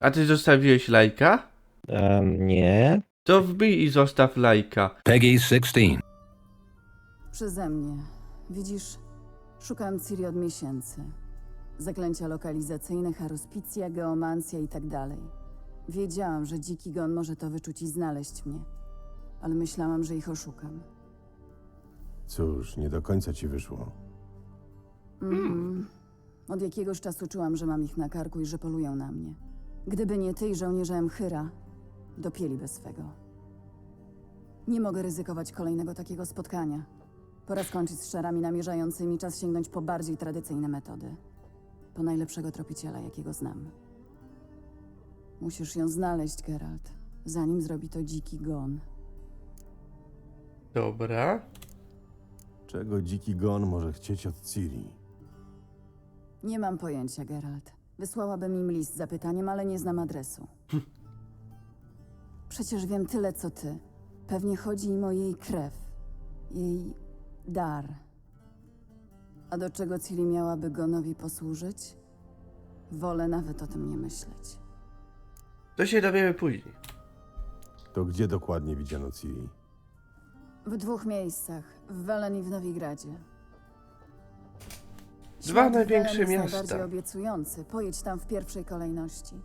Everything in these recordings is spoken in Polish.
A ty zostawiłeś lajka? Um, nie. To wbij i zostaw lajka. Peggy 16. Przeze mnie. Widzisz, szukam Ciri od miesięcy. Zaklęcia lokalizacyjne, haruspicja, geomancja i tak dalej. Wiedziałam, że dziki gon może to wyczuć i znaleźć mnie. Ale myślałam, że ich oszukam. Cóż, nie do końca ci wyszło. Mhm. Od jakiegoś czasu czułam, że mam ich na karku i że polują na mnie. Gdyby nie ty i żołnierze Emchyra, dopieliby swego. Nie mogę ryzykować kolejnego takiego spotkania. Pora skończyć z szarami namierzającymi, czas sięgnąć po bardziej tradycyjne metody. Po najlepszego tropiciela, jakiego znam. Musisz ją znaleźć, Geralt, zanim zrobi to dziki gon. Dobra. Czego dziki gon może chcieć od Ciri? Nie mam pojęcia, Geralt. Wysłałabym im list z zapytaniem, ale nie znam adresu. Przecież wiem tyle, co ty. Pewnie chodzi im o jej krew. Jej dar. A do czego Ciri miałaby Gonowi posłużyć? Wolę nawet o tym nie myśleć. To się dowiemy później. To gdzie dokładnie widziano Ciri? W dwóch miejscach. W Welen i w Nowigradzie. Dwa Świat największe Welen jest miasta. najbardziej obiecujący. Pojedź tam w pierwszej kolejności.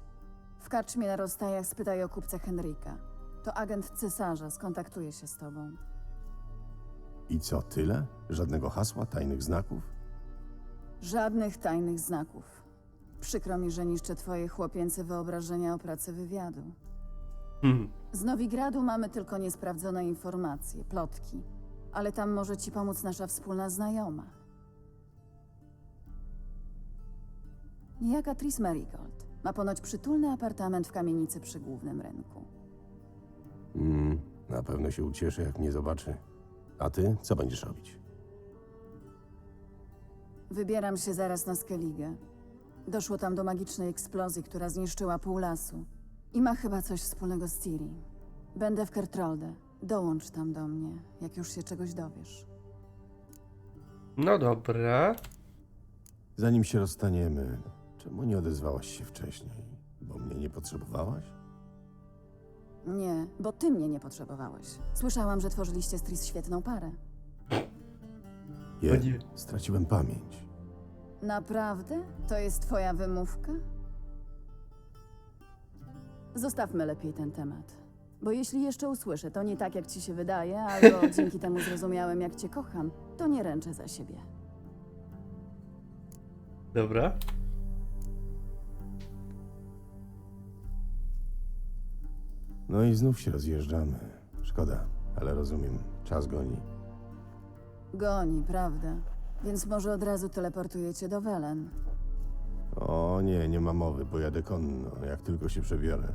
W karczmie na rozstajach spytaj o kupca Henryka. To agent cesarza, skontaktuje się z tobą. I co, tyle? Żadnego hasła, tajnych znaków? Żadnych tajnych znaków. Przykro mi, że niszczę twoje chłopięce wyobrażenia o pracy wywiadu. Hmm. Z Nowigradu mamy tylko niesprawdzone informacje, plotki. Ale tam może ci pomóc nasza wspólna znajoma. Niejaka Tris Marigold. Ma ponoć przytulny apartament w kamienicy przy głównym rynku. Mm, na pewno się ucieszy, jak mnie zobaczy. A ty, co będziesz robić? Wybieram się zaraz na Skellige. Doszło tam do magicznej eksplozji, która zniszczyła pół lasu. I ma chyba coś wspólnego z Ciri. Będę w Kertrolde. Dołącz tam do mnie, jak już się czegoś dowiesz. No dobra. Zanim się rozstaniemy, czemu nie odezwałaś się wcześniej? Bo mnie nie potrzebowałaś? Nie, bo ty mnie nie potrzebowałeś. Słyszałam, że tworzyliście z Tris świetną parę. Je, nie. straciłem pamięć. Naprawdę? To jest twoja wymówka? Zostawmy lepiej ten temat. Bo jeśli jeszcze usłyszę, to nie tak, jak ci się wydaje, albo dzięki temu zrozumiałem, jak cię kocham, to nie ręczę za siebie. Dobra. No i znów się rozjeżdżamy. Szkoda, ale rozumiem. Czas goni. Goni, prawda? Więc może od razu teleportujecie do Welen. O nie, nie ma mowy, pojadę konno, jak tylko się przebiorę.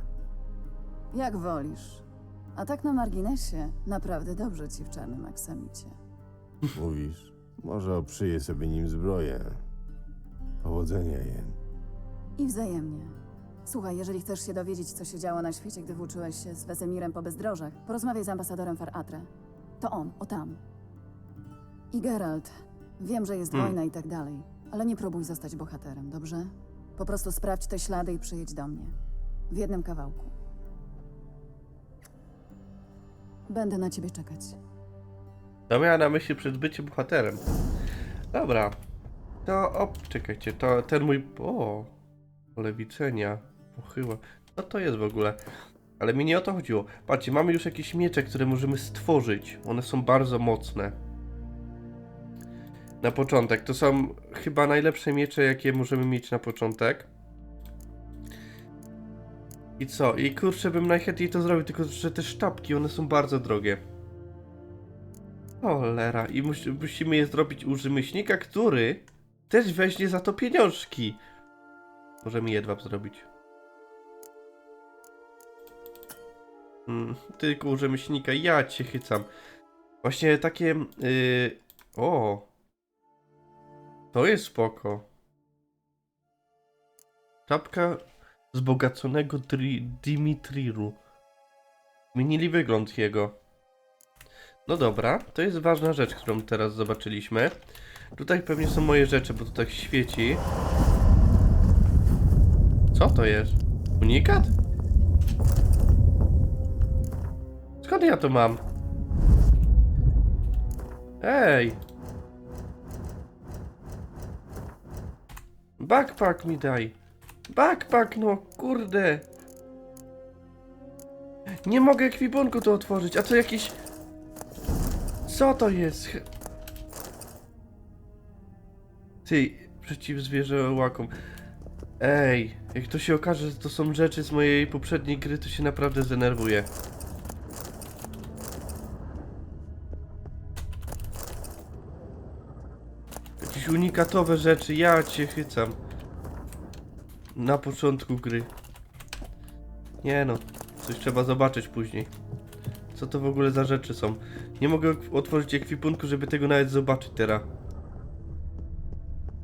Jak wolisz. A tak na marginesie, naprawdę dobrze ci w czarnym aksamicie. Mówisz, może oprzyję sobie nim zbroję. Powodzenia, Jen. I wzajemnie. Słuchaj, jeżeli chcesz się dowiedzieć, co się działo na świecie, gdy włóczyłeś się z Wesemirem po bezdrożach, porozmawiaj z ambasadorem Faratre. To on, o tam. I Geralt, wiem, że jest Hmm. wojna i tak dalej, ale nie próbuj zostać bohaterem, dobrze? Po prostu sprawdź te ślady i przyjedź do mnie. W jednym kawałku. Będę na ciebie czekać. To miała na myśli przed byciem bohaterem. Dobra. To, o, czekajcie, to ten mój, o, pole widzenia, pochyła. Co to jest w ogóle? Ale mi nie o to chodziło. Patrzcie, mamy już jakieś miecze, które możemy stworzyć. One są bardzo mocne. Na początek. To są chyba najlepsze miecze, jakie możemy mieć na początek. I co? I kurczę, bym najchętniej to zrobił, tylko że te sztabki, one są bardzo drogie. Cholera. I mus, musimy je zrobić u rzemieślnika, który też weźmie za to pieniążki. Możemy jedwab zrobić. Mm, tylko u rzemieślnika, ja cię chycam. Właśnie takie... Yy... O! To jest spoko. Czapka wzbogaconego Dri- Dimitriru. Zmienili wygląd jego. No dobra, to jest ważna rzecz, którą teraz zobaczyliśmy. Tutaj pewnie są moje rzeczy, bo to tak świeci. Co to jest? Unikat? Skąd ja to mam? Ej! Backpack mi daj! Backpack, no kurde! Nie mogę ekwipunku to otworzyć, a co jakiś... Co to jest? Ty, przeciwzwierzę łakom. Ej, jak to się okaże, że to są rzeczy z mojej poprzedniej gry, to się naprawdę zdenerwuję. Unikatowe rzeczy, ja cię chycam. Na początku gry. Nie no, coś trzeba zobaczyć później. Co to w ogóle za rzeczy są? Nie mogę otworzyć ekwipunku, żeby tego nawet zobaczyć teraz.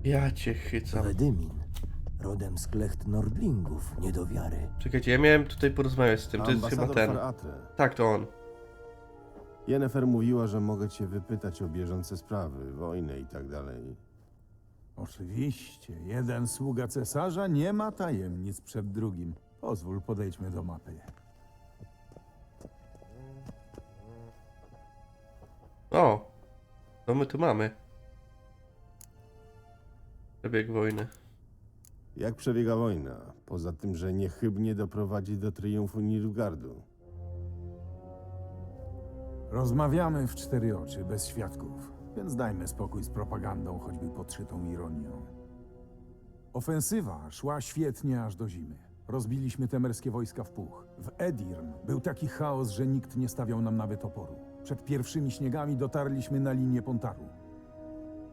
Ja cię chycam. Wedymin, rodem z klecht Nordlingów, nie do wiary. Czekajcie, ja miałem tutaj porozmawiać z tym, to jest chyba Ambasador ten. Faratre. Tak, to on. Yennefer mówiła, że mogę cię wypytać o bieżące sprawy, wojnę i tak dalej. Oczywiście, jeden sługa cesarza nie ma tajemnic przed drugim. Pozwól, podejdźmy do mapy. O! To my tu mamy. Przebieg wojny. Jak przebiega wojna? Poza tym, że niechybnie doprowadzi do triumfu Nilfgaardu. Rozmawiamy w cztery oczy, bez świadków, więc dajmy spokój z propagandą, choćby podszytą ironią. Ofensywa szła świetnie aż do zimy. Rozbiliśmy temerskie wojska w puch. W Edirn był taki chaos, że nikt nie stawiał nam nawet oporu. Przed pierwszymi śniegami dotarliśmy na linię Pontaru.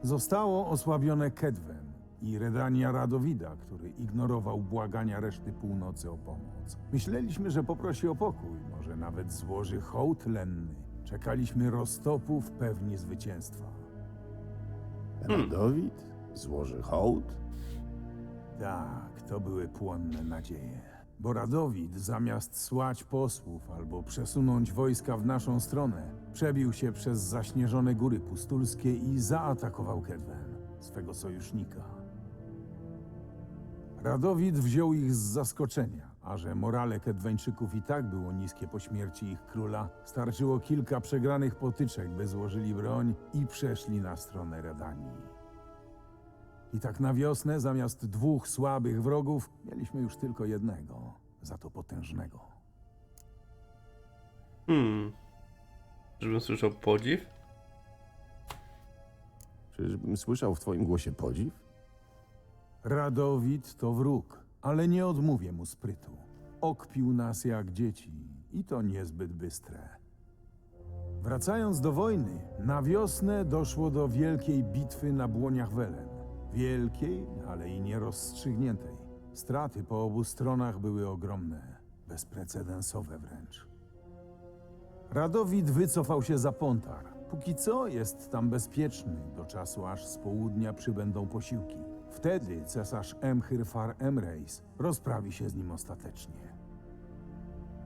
Zostało osłabione Kedwen i Redania Radowida, który ignorował błagania reszty północy o pomoc. Myśleliśmy, że poprosi o pokój, może nawet złoży hołd lenny. Czekaliśmy roztopów pewni zwycięstwa. Radowid? Złoży hołd? Tak, to były płonne nadzieje. Bo Radowid, zamiast słać posłów albo przesunąć wojska w naszą stronę, przebił się przez zaśnieżone góry pustulskie i zaatakował Kedwen, swego sojusznika. Radowid wziął ich z zaskoczenia, a że morale Kedweńczyków i tak było niskie po śmierci ich króla, starczyło kilka przegranych potyczek, by złożyli broń i przeszli na stronę Redanii. I tak na wiosnę, zamiast dwóch słabych wrogów, mieliśmy już tylko jednego, za to potężnego. Hmm. Żebym słyszał podziw? Czyżbym słyszał w twoim głosie podziw? Radowid to wróg, ale nie odmówię mu sprytu. Okpił nas jak dzieci i to niezbyt bystre. Wracając do wojny, na wiosnę doszło do wielkiej bitwy na błoniach Welen. Wielkiej, ale i nierozstrzygniętej. Straty po obu stronach były ogromne, bezprecedensowe wręcz. Radowid wycofał się za Pontar. Póki co jest tam bezpieczny, do czasu aż z południa przybędą posiłki. Wtedy cesarz Emhyr Emreis rozprawi się z nim ostatecznie.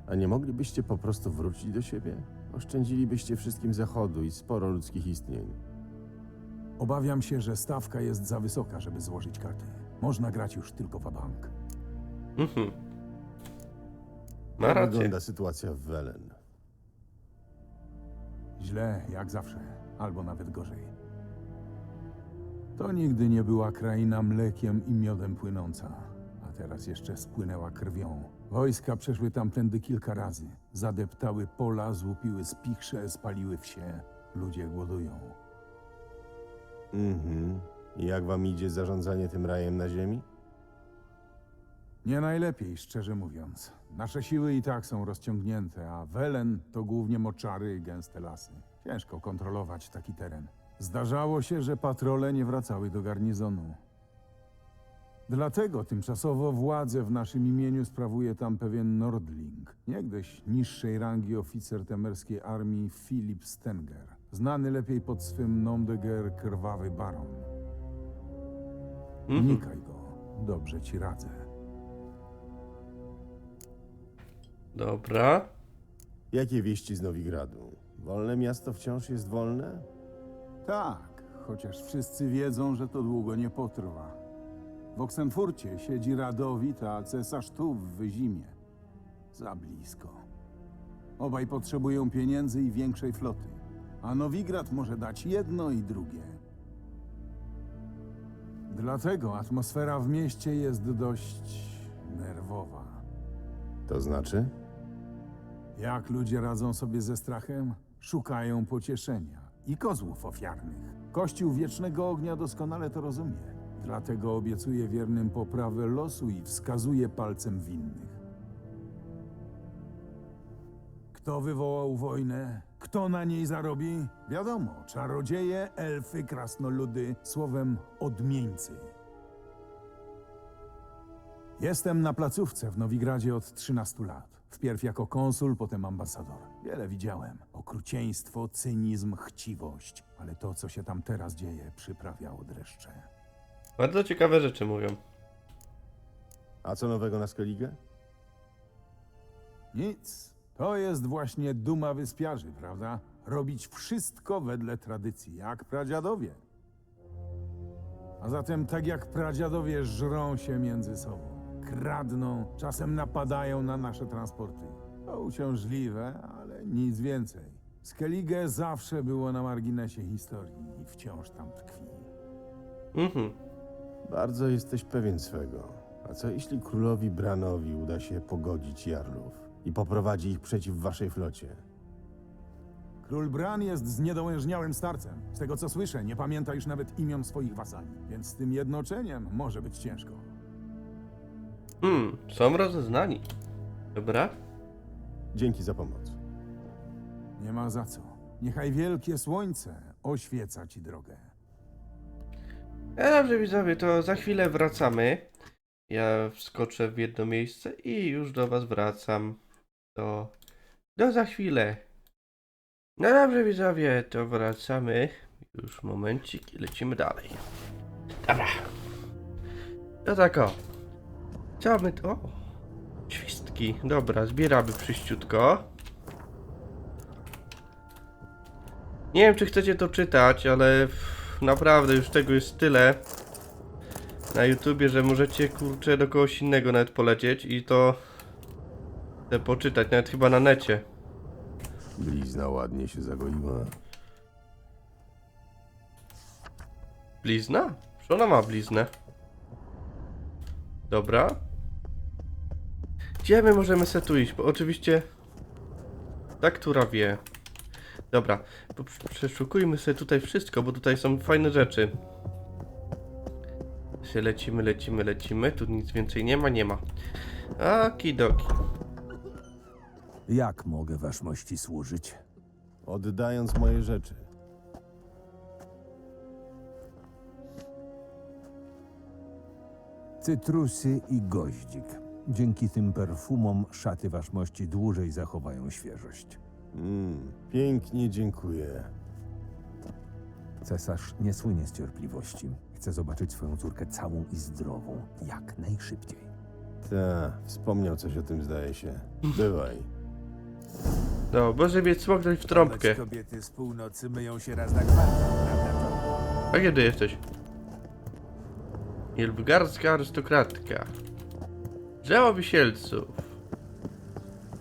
A nie moglibyście po prostu wrócić do siebie? Oszczędzilibyście wszystkim zachodu i sporo ludzkich istnień. Obawiam się, że stawka jest za wysoka, żeby złożyć karty. Można grać już tylko w bank. Mhm. Ma Jak rację. wygląda sytuacja w Welen? Źle, jak zawsze, albo nawet gorzej. To nigdy nie była kraina mlekiem i miodem płynąca, a teraz jeszcze spłynęła krwią. Wojska przeszły tamtędy kilka razy. Zadeptały pola, złupiły spichrze, spaliły wsie. Ludzie głodują. Mhm. Jak wam idzie zarządzanie tym rajem na ziemi? Nie najlepiej, szczerze mówiąc. Nasze siły i tak są rozciągnięte, a Welen to głównie moczary i gęste lasy. Ciężko kontrolować taki teren. Zdarzało się, że patrole nie wracały do garnizonu. Dlatego tymczasowo władzę w naszym imieniu sprawuje tam pewien Nordling, niegdyś niższej rangi oficer temerskiej armii Filip Stenger, znany lepiej pod swym nom de guerre Krwawy Baron. Mhm. Unikaj go, dobrze ci radzę. Dobra. Jakie wieści z Nowigradu? Wolne miasto wciąż jest wolne? Tak, chociaż wszyscy wiedzą, że to długo nie potrwa. W Oksenfurcie siedzi Radowit, a cesarz tu w Wyzimie. Za blisko. Obaj potrzebują pieniędzy i większej floty. A Nowigrad może dać jedno i drugie. Dlatego atmosfera w mieście jest dość nerwowa. To znaczy? Jak ludzie radzą sobie ze strachem? Szukają pocieszenia i kozłów ofiarnych. Kościół Wiecznego Ognia doskonale to rozumie. Dlatego obiecuje wiernym poprawę losu i wskazuje palcem winnych. Kto wywołał wojnę? Kto na niej zarobi? Wiadomo, czarodzieje, elfy, krasnoludy, słowem odmieńcy. Jestem na placówce w Nowigradzie od 13 lat. Wpierw jako konsul, potem ambasador. Wiele widziałem. Okrucieństwo, cynizm, chciwość. Ale to, co się tam teraz dzieje, przyprawiało dreszcze. Bardzo ciekawe rzeczy mówią. A co nowego na Skellige? Nic. To jest właśnie duma wyspiarzy, prawda? Robić wszystko wedle tradycji, jak pradziadowie. A zatem tak jak pradziadowie żrą się między sobą. Kradną, czasem napadają na nasze transporty. To uciążliwe, ale nic więcej. Skellige zawsze było na marginesie historii i wciąż tam tkwi. Mhm. Bardzo jesteś pewien swego. A co jeśli królowi Branowi uda się pogodzić Jarlów i poprowadzi ich przeciw waszej flocie? Król Bran jest zniedołężniałym starcem. Z tego co słyszę, nie pamięta już nawet imion swoich wasali, więc z tym jednoczeniem może być ciężko. Hmm, są rozeznani. Dobra. Dzięki za pomoc. Nie ma za co. Niechaj wielkie słońce oświeca ci drogę. E, dobrze widzowie, to za chwilę wracamy. Ja wskoczę w jedno miejsce i już do was wracam. Do, do za chwilę. No dobrze widzowie, to wracamy. Już momencik i lecimy dalej. Dobra. To tak o. Co my to? Świstki. Dobra, zbieramy przyściutko. Nie wiem, czy chcecie to czytać, ale naprawdę już tego jest tyle na YouTubie, że możecie kurczę do kogoś innego nawet polecieć i to chcę poczytać, nawet chyba na necie. Blizna ładnie się zagoiła. Blizna? Czy ona ma bliznę? Dobra. Gdzie my możemy se tu iść? Bo oczywiście ta, która wie. Dobra, przeszukujmy sobie tutaj wszystko, bo tutaj są fajne rzeczy. Się lecimy, lecimy, lecimy. Tu nic więcej nie ma, nie ma. Okidoki. Jak mogę waszmości służyć? Oddając moje rzeczy. Cytrusy i goździk. Dzięki tym perfumom szaty waszmości dłużej zachowają świeżość. Mm, pięknie dziękuję. Cesarz nie słynie z cierpliwości. Chce zobaczyć swoją córkę całą i zdrową, jak najszybciej. Ta, wspomniał coś o tym, zdaje się. Bywaj. No, może mieć smoknąć w trąbkę. kobiety z północy myją się raz na kwartał, prawda? A kiedy jesteś? Nilfgaardzka arystokratka. Drzewo wisielców.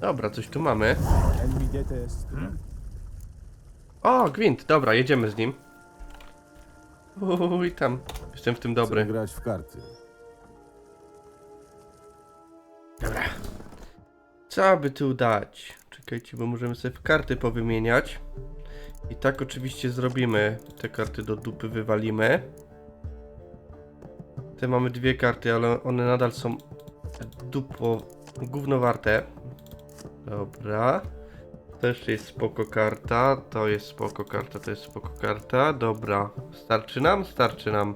Dobra, coś tu mamy. O, Gwint, dobra, jedziemy z nim. Uj, tam. Jestem w tym Chcę dobry. grać w karty. Dobra. Co by tu dać? Czekajcie, bo możemy sobie w karty powymieniać. I tak oczywiście zrobimy. Te karty do dupy wywalimy. Te mamy dwie karty, ale one nadal są dupo gówno warte. Dobra. To jeszcze jest spoko karta. To jest spoko karta, to jest spoko karta. Dobra. Starczy nam? Starczy nam.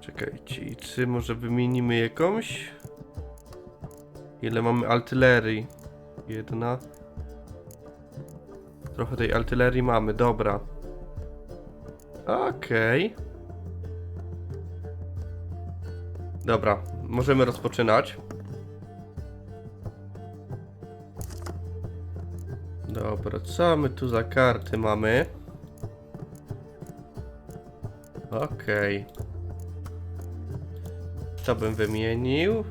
Czekajcie, czy może wymienimy jakąś? Ile mamy artylerii? Jedna. Trochę tej artylerii mamy, dobra. Okej. Dobra, możemy rozpoczynać. Dobra, co my tu za karty mamy? Okej. to bym wymienił.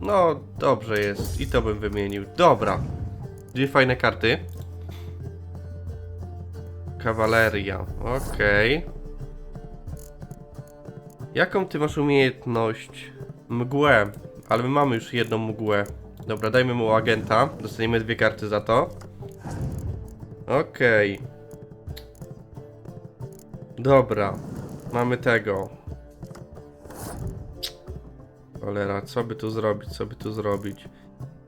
No, dobrze jest. I to bym wymienił. Dobra. Dwie fajne karty. Kawaleria. Okej. Jaką ty masz umiejętność? Mgłę. Ale my mamy już jedną mgłę. Dobra, dajmy mu agenta. Dostaniemy dwie karty za to. Okej. Dobra. Mamy tego. Cholera, co by tu zrobić, co by tu zrobić?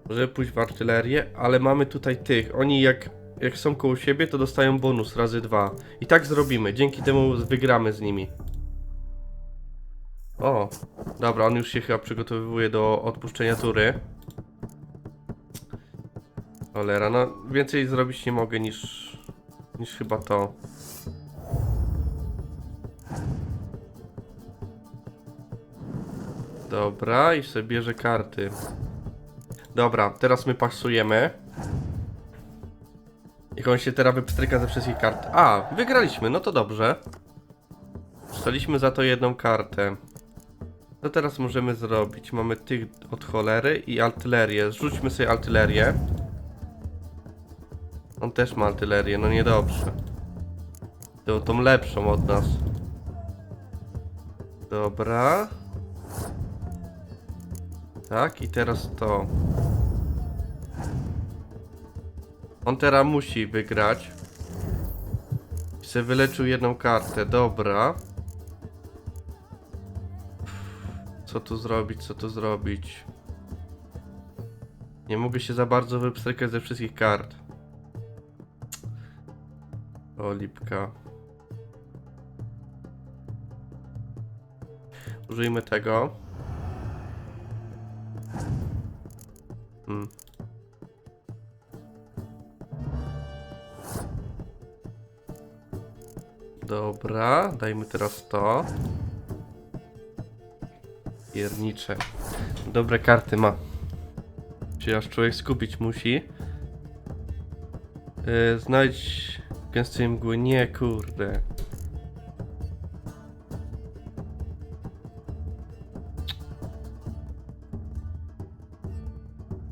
Może pójść w artylerię, ale mamy tutaj tych. Oni jak, jak są koło siebie, to dostają bonus razy dwa. I tak zrobimy, dzięki temu wygramy z nimi. O, dobra, on już się chyba przygotowuje do odpuszczenia tury. Cholera, no więcej zrobić nie mogę niż, niż chyba to. Dobra, i sobie bierze karty. Dobra, teraz my pasujemy. Jak on się teraz wypstryka ze wszystkich kart. A, wygraliśmy, no to dobrze. Dostaliśmy za to jedną kartę. Co teraz możemy zrobić? Mamy tych od cholery i artylerię. Zrzućmy sobie artylerię. On też ma artylerię, no niedobrze. To tą lepszą od nas. Dobra. Tak, i teraz to. On teraz musi wygrać. Se wyleczył jedną kartę, dobra. Co tu zrobić, co tu zrobić? Nie mogę się za bardzo wypstrykać ze wszystkich kart. O, lipka. Użyjmy tego. Hmm. Dobra, dajmy teraz to. Piernicze. Dobre karty ma. Się aż człowiek skupić musi. Yy, znajdź gęstej mgły. Nie, kurde.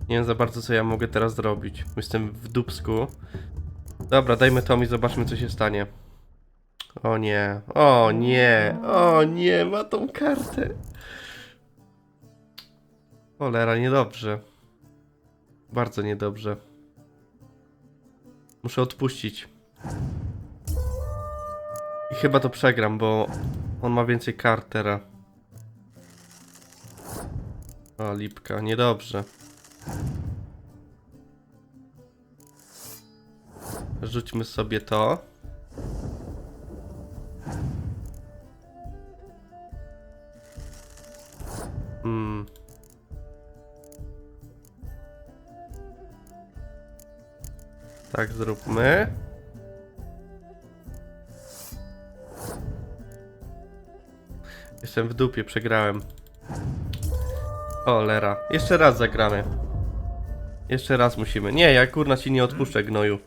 Nie wiem za bardzo co ja mogę teraz zrobić. Jestem w dupsku. Dobra, dajmy to i zobaczmy co się stanie. O nie, o nie, o nie, ma tą kartę. Cholera, niedobrze. Bardzo niedobrze. Muszę odpuścić. I chyba to przegram, bo on ma więcej kart teraz. O, lipka, niedobrze. Rzućmy sobie to. Hmm. Tak zróbmy. Jestem w dupie, przegrałem. O, lera. Jeszcze raz zagramy. Jeszcze raz musimy. Nie, ja kurna ci nie odpuszczę, gnoju.